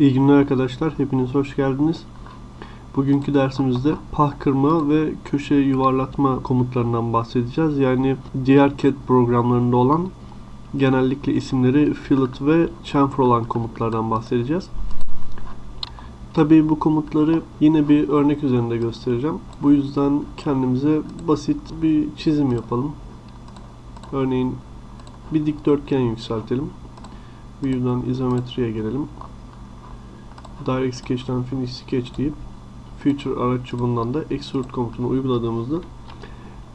İyi günler arkadaşlar. Hepiniz hoş geldiniz. Bugünkü dersimizde pah kırma ve köşe yuvarlatma komutlarından bahsedeceğiz. Yani diğer CAD programlarında olan genellikle isimleri fillet ve chamfer olan komutlardan bahsedeceğiz. Tabii bu komutları yine bir örnek üzerinde göstereceğim. Bu yüzden kendimize basit bir çizim yapalım. Örneğin bir dikdörtgen yükseltelim. View'dan izometriye gelelim. Direct Sketch'ten Finish Sketch deyip Future araç çubuğundan da Extrude komutunu uyguladığımızda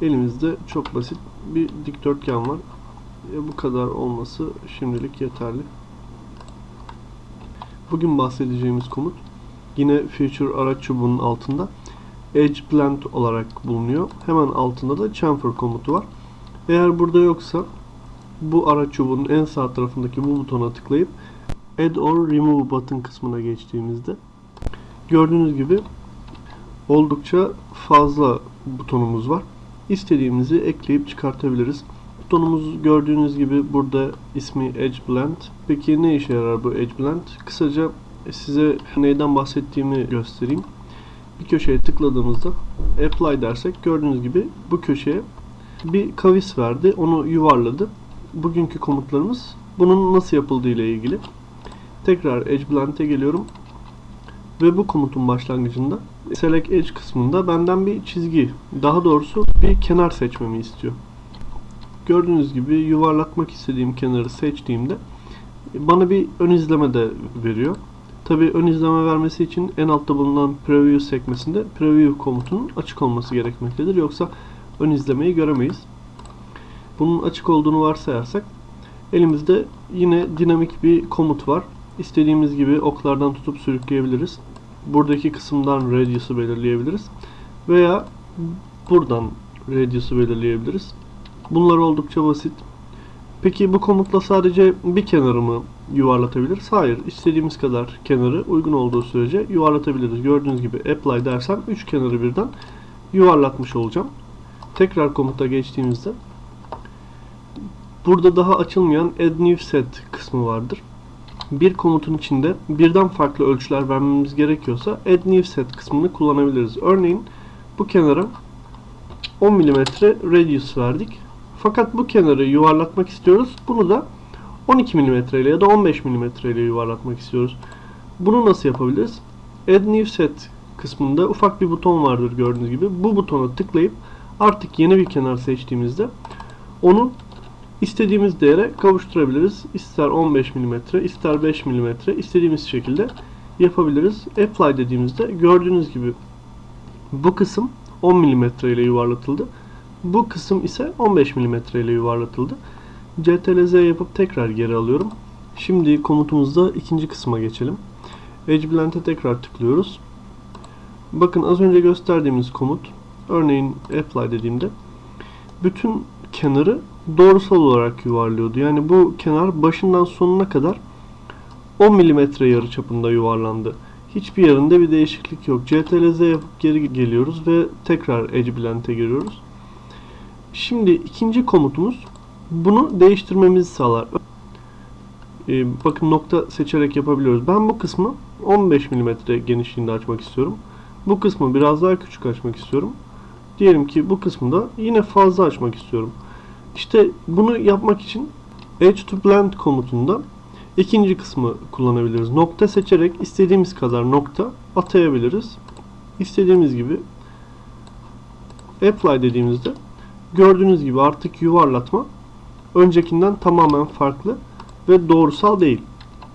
elimizde çok basit bir dikdörtgen var. E, bu kadar olması şimdilik yeterli. Bugün bahsedeceğimiz komut yine Future araç çubuğunun altında Edge Blend olarak bulunuyor. Hemen altında da Chamfer komutu var. Eğer burada yoksa bu araç çubuğunun en sağ tarafındaki bu butona tıklayıp Add or Remove button kısmına geçtiğimizde gördüğünüz gibi oldukça fazla butonumuz var. İstediğimizi ekleyip çıkartabiliriz. Butonumuz gördüğünüz gibi burada ismi Edge Blend. Peki ne işe yarar bu Edge Blend? Kısaca size neyden bahsettiğimi göstereyim. Bir köşeye tıkladığımızda Apply dersek gördüğünüz gibi bu köşeye bir kavis verdi. Onu yuvarladı. Bugünkü komutlarımız bunun nasıl yapıldığı ile ilgili. Tekrar Edge Blend'e geliyorum. Ve bu komutun başlangıcında Select Edge kısmında benden bir çizgi, daha doğrusu bir kenar seçmemi istiyor. Gördüğünüz gibi yuvarlatmak istediğim kenarı seçtiğimde bana bir ön izleme de veriyor. Tabi ön izleme vermesi için en altta bulunan Preview sekmesinde Preview komutunun açık olması gerekmektedir. Yoksa ön izlemeyi göremeyiz. Bunun açık olduğunu varsayarsak elimizde yine dinamik bir komut var. İstediğimiz gibi oklardan tutup sürükleyebiliriz. Buradaki kısımdan radius'u belirleyebiliriz. Veya buradan radius'u belirleyebiliriz. Bunlar oldukça basit. Peki bu komutla sadece bir kenarı mı yuvarlatabiliriz? Hayır. İstediğimiz kadar kenarı uygun olduğu sürece yuvarlatabiliriz. Gördüğünüz gibi apply dersem 3 kenarı birden yuvarlatmış olacağım. Tekrar komuta geçtiğimizde burada daha açılmayan add new set kısmı vardır bir komutun içinde birden farklı ölçüler vermemiz gerekiyorsa add new set kısmını kullanabiliriz. Örneğin bu kenara 10 mm radius verdik. Fakat bu kenarı yuvarlatmak istiyoruz. Bunu da 12 mm ile ya da 15 mm ile yuvarlatmak istiyoruz. Bunu nasıl yapabiliriz? Add new set kısmında ufak bir buton vardır gördüğünüz gibi. Bu butona tıklayıp artık yeni bir kenar seçtiğimizde onu istediğimiz değere kavuşturabiliriz. İster 15 mm, ister 5 mm istediğimiz şekilde yapabiliriz. Apply dediğimizde gördüğünüz gibi bu kısım 10 mm ile yuvarlatıldı. Bu kısım ise 15 mm ile yuvarlatıldı. CTRL-Z yapıp tekrar geri alıyorum. Şimdi komutumuzda ikinci kısma geçelim. Edge Blend'e tekrar tıklıyoruz. Bakın az önce gösterdiğimiz komut örneğin Apply dediğimde bütün kenarı doğrusal olarak yuvarlıyordu. Yani bu kenar başından sonuna kadar 10 mm yarı çapında yuvarlandı. Hiçbir yerinde bir değişiklik yok. CTRL-Z yapıp geri geliyoruz ve tekrar Edge Blend'e giriyoruz. Şimdi ikinci komutumuz bunu değiştirmemizi sağlar. Ee, bakın nokta seçerek yapabiliyoruz. Ben bu kısmı 15 mm genişliğinde açmak istiyorum. Bu kısmı biraz daha küçük açmak istiyorum. Diyelim ki bu kısmı da yine fazla açmak istiyorum. İşte bunu yapmak için Edge to Blend komutunda ikinci kısmı kullanabiliriz. Nokta seçerek istediğimiz kadar nokta atayabiliriz. İstediğimiz gibi Apply dediğimizde gördüğünüz gibi artık yuvarlatma öncekinden tamamen farklı ve doğrusal değil.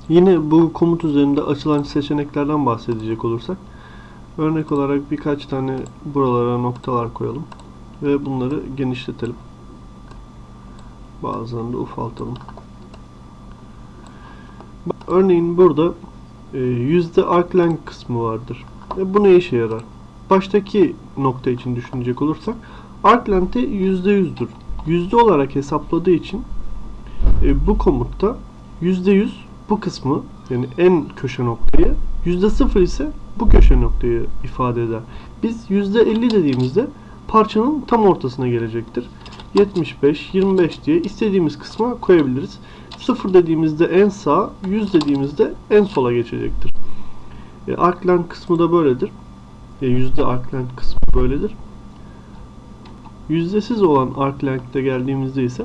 Yine bu komut üzerinde açılan seçeneklerden bahsedecek olursak örnek olarak birkaç tane buralara noktalar koyalım ve bunları genişletelim. Bazılarını da ufaltalım. Örneğin burada e, yüzde arc length kısmı vardır. E, bu ne işe yarar? Baştaki nokta için düşünecek olursak arc length'i yüzde yüzdür. Yüzde olarak hesapladığı için e, bu komutta yüzde yüz bu kısmı yani en köşe noktayı yüzde sıfır ise bu köşe noktayı ifade eder. Biz yüzde elli dediğimizde parçanın tam ortasına gelecektir. 75, 25 diye istediğimiz kısma koyabiliriz. 0 dediğimizde en sağ, 100 dediğimizde en sola geçecektir. E, arclength kısmı da böyledir. E, yüzde arclength kısmı böyledir. Yüzdesiz olan arclength'e geldiğimizde ise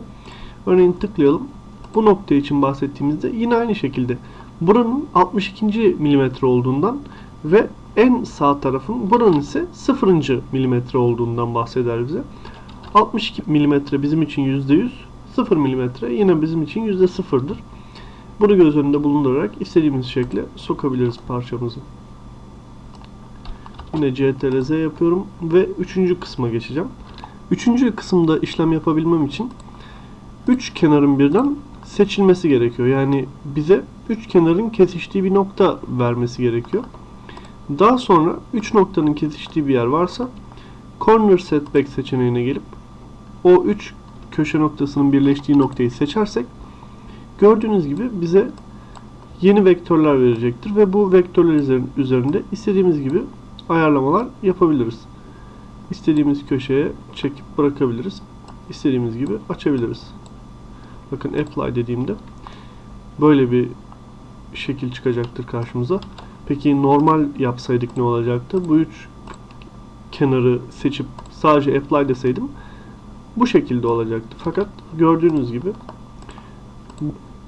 örneğin tıklayalım. Bu nokta için bahsettiğimizde yine aynı şekilde buranın 62. milimetre olduğundan ve en sağ tarafın buranın ise 0. milimetre olduğundan bahseder bize. 62 milimetre bizim için %100, 0 milimetre yine bizim için %0'dır. Bunu göz önünde bulundurarak istediğimiz şekle sokabiliriz parçamızı. Yine CTRL-Z yapıyorum ve üçüncü kısma geçeceğim. Üçüncü kısımda işlem yapabilmem için üç kenarın birden seçilmesi gerekiyor. Yani bize üç kenarın kesiştiği bir nokta vermesi gerekiyor. Daha sonra üç noktanın kesiştiği bir yer varsa corner setback seçeneğine gelip o üç köşe noktasının birleştiği noktayı seçersek gördüğünüz gibi bize yeni vektörler verecektir ve bu vektörler üzerinde istediğimiz gibi ayarlamalar yapabiliriz. İstediğimiz köşeye çekip bırakabiliriz. İstediğimiz gibi açabiliriz. Bakın apply dediğimde böyle bir şekil çıkacaktır karşımıza. Peki normal yapsaydık ne olacaktı? Bu üç kenarı seçip sadece apply deseydim bu şekilde olacaktı. Fakat gördüğünüz gibi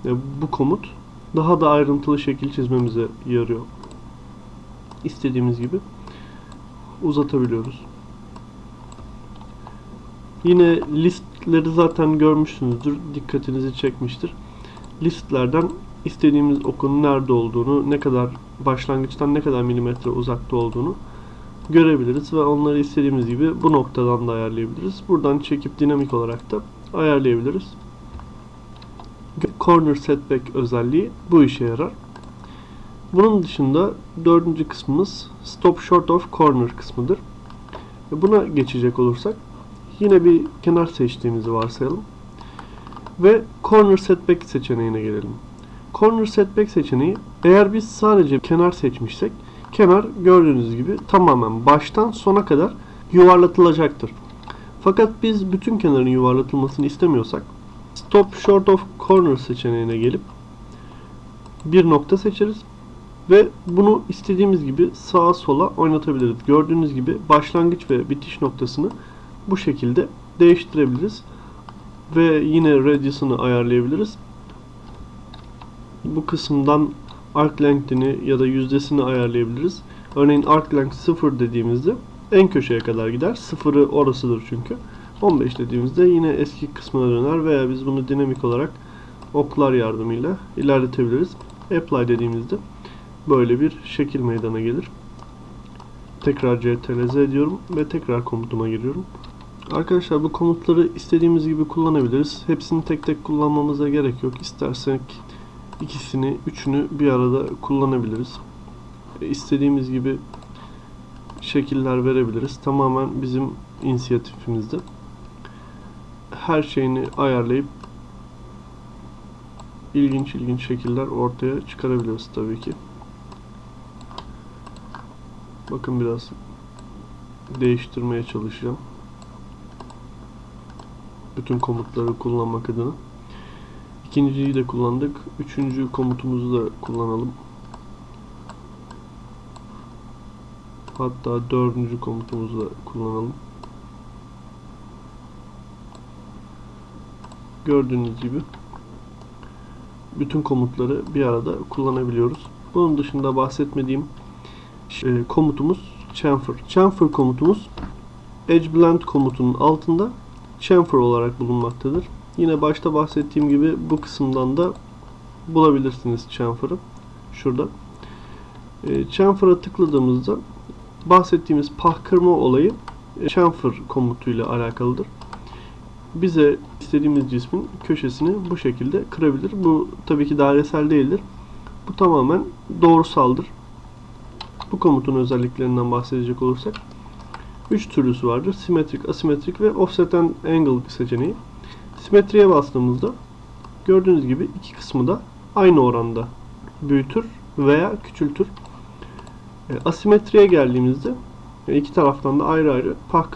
e, bu komut daha da ayrıntılı şekil çizmemize yarıyor. İstediğimiz gibi uzatabiliyoruz. Yine listleri zaten görmüşsünüzdür. Dikkatinizi çekmiştir. Listlerden istediğimiz okun nerede olduğunu, ne kadar başlangıçtan ne kadar milimetre uzakta olduğunu görebiliriz ve onları istediğimiz gibi bu noktadan da ayarlayabiliriz. Buradan çekip dinamik olarak da ayarlayabiliriz. Corner setback özelliği bu işe yarar. Bunun dışında dördüncü kısmımız stop short of corner kısmıdır. Buna geçecek olursak yine bir kenar seçtiğimizi varsayalım. Ve corner setback seçeneğine gelelim. Corner setback seçeneği eğer biz sadece kenar seçmişsek kenar gördüğünüz gibi tamamen baştan sona kadar yuvarlatılacaktır. Fakat biz bütün kenarın yuvarlatılmasını istemiyorsak Stop Short of Corner seçeneğine gelip bir nokta seçeriz ve bunu istediğimiz gibi sağa sola oynatabiliriz. Gördüğünüz gibi başlangıç ve bitiş noktasını bu şekilde değiştirebiliriz. Ve yine radius'ını ayarlayabiliriz. Bu kısımdan arc length'ini ya da yüzdesini ayarlayabiliriz. Örneğin arc length 0 dediğimizde en köşeye kadar gider. Sıfırı orasıdır çünkü. 15 dediğimizde yine eski kısmına döner veya biz bunu dinamik olarak oklar yardımıyla ilerletebiliriz. Apply dediğimizde böyle bir şekil meydana gelir. Tekrar CTRL-Z diyorum ve tekrar komutuma giriyorum. Arkadaşlar bu komutları istediğimiz gibi kullanabiliriz. Hepsini tek tek kullanmamıza gerek yok. İstersek ikisini, üçünü bir arada kullanabiliriz. İstediğimiz gibi şekiller verebiliriz. Tamamen bizim inisiyatifimizde. Her şeyini ayarlayıp ilginç ilginç şekiller ortaya çıkarabiliriz tabii ki. Bakın biraz değiştirmeye çalışacağım. Bütün komutları kullanmak adına. İkinciyi de kullandık. Üçüncü komutumuzu da kullanalım. Hatta dördüncü komutumuzu da kullanalım. Gördüğünüz gibi bütün komutları bir arada kullanabiliyoruz. Bunun dışında bahsetmediğim e, komutumuz chamfer. Chamfer komutumuz edge blend komutunun altında chamfer olarak bulunmaktadır. Yine başta bahsettiğim gibi bu kısımdan da bulabilirsiniz chamfer'ı. Şurada. E, chamfer'a tıkladığımızda bahsettiğimiz pah kırma olayı e, chamfer komutuyla alakalıdır. Bize istediğimiz cismin köşesini bu şekilde kırabilir. Bu tabii ki dairesel değildir. Bu tamamen doğrusaldır. Bu komutun özelliklerinden bahsedecek olursak 3 türlüsü vardır. Simetrik, asimetrik ve offset and angle seçeneği. Simetriye bastığımızda gördüğünüz gibi iki kısmı da aynı oranda büyütür veya küçültür. E, asimetriye geldiğimizde e, iki taraftan da ayrı ayrı pah.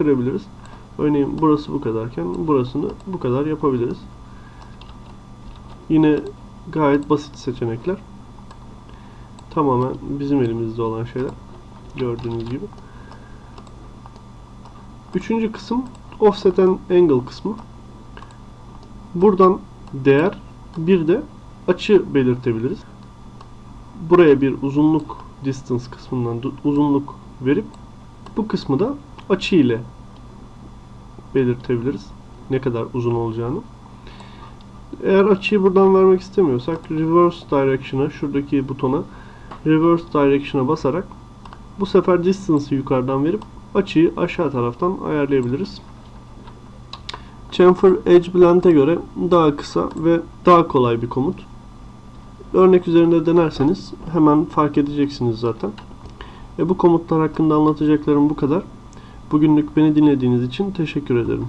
Örneğin burası bu kadarken burasını bu kadar yapabiliriz. Yine Gayet basit seçenekler. Tamamen bizim elimizde olan şeyler. Gördüğünüz gibi. Üçüncü kısım offset and angle kısmı. Buradan değer bir de açı belirtebiliriz. Buraya bir uzunluk distance kısmından uzunluk verip bu kısmı da açı ile belirtebiliriz. Ne kadar uzun olacağını. Eğer açıyı buradan vermek istemiyorsak reverse direction'a şuradaki butona reverse direction'a basarak bu sefer distance'ı yukarıdan verip açıyı aşağı taraftan ayarlayabiliriz. Chamfer Edge Blend'e göre daha kısa ve daha kolay bir komut. Örnek üzerinde denerseniz hemen fark edeceksiniz zaten. E bu komutlar hakkında anlatacaklarım bu kadar. Bugünlük beni dinlediğiniz için teşekkür ederim.